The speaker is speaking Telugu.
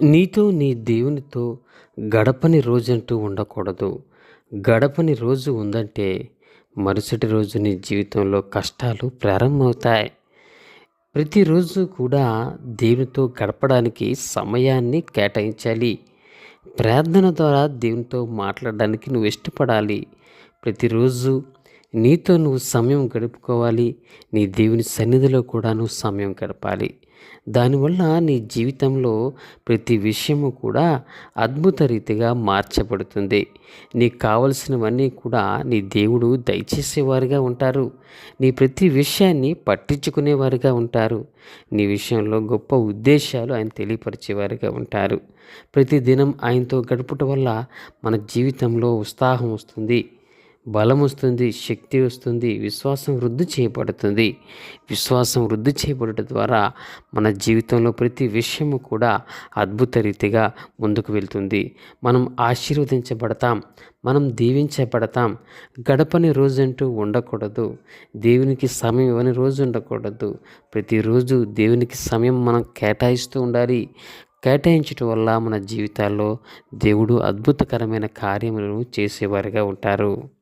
నీతో నీ దేవునితో గడపని రోజంటూ ఉండకూడదు. గడపని రోజు ఉందంటే మరుసటి రోజు నీ జీవితంలో కష్టాలు ప్రారంభమవుతాయి. ప్రతిరోజు కూడా దేవునితో గడపడానికి సమయాన్ని కేటాయించాలి. ప్రార్థన ద్వారా దేవునితో మాట్లాడడానికి నువ్వు ఇష్టపడాలి. ప్రతిరోజు నీతో నువ్వు సమయం గడుపుకోవాలి. నీ దేవుని సన్నిధిలో కూడా నువ్వు సమయం గడపాలి. దానివల్ల నీ జీవితంలో ప్రతి విషయము కూడా అద్భుత రీతిగా మార్చబడుతుంది. నీకు కావలసినవన్నీ కూడా నీ దేవుడు దయచేసేవారుగా ఉంటారు. నీ ప్రతి విషయాన్ని పట్టించుకునేవారుగా ఉంటారు. నీ విషయంలో గొప్ప ఉద్దేశాలు ఆయన తెలియపరిచేవారుగా ఉంటారు. ప్రతిదినం ఆయనతో గడుపుట వల్ల మన జీవితంలో ఉత్సాహం వస్తుంది. బలం వస్తుంది శక్తి వస్తుంది విశ్వాసం వృద్ధి చేయబడుతుంది. విశ్వాసం వృద్ధి చేయబడటం ద్వారా మన జీవితంలో ప్రతి విషయము కూడా అద్భుత రీతిగా ముందుకు వెళ్తుంది. మనం ఆశీర్వదించబడతాం మనం దీవించబడతాం. గడపని రోజంటూ ఉండకూడదు దేవునికి సమయం ఇవ్వని రోజు ఉండకూడదు. ప్రతిరోజు దేవునికి సమయం మనం కేటాయిస్తూ ఉండాలి. కేటాయించటం వల్ల మన జీవితాల్లో దేవుడు అద్భుతకరమైన కార్యములను చేసేవారిగా ఉంటారు.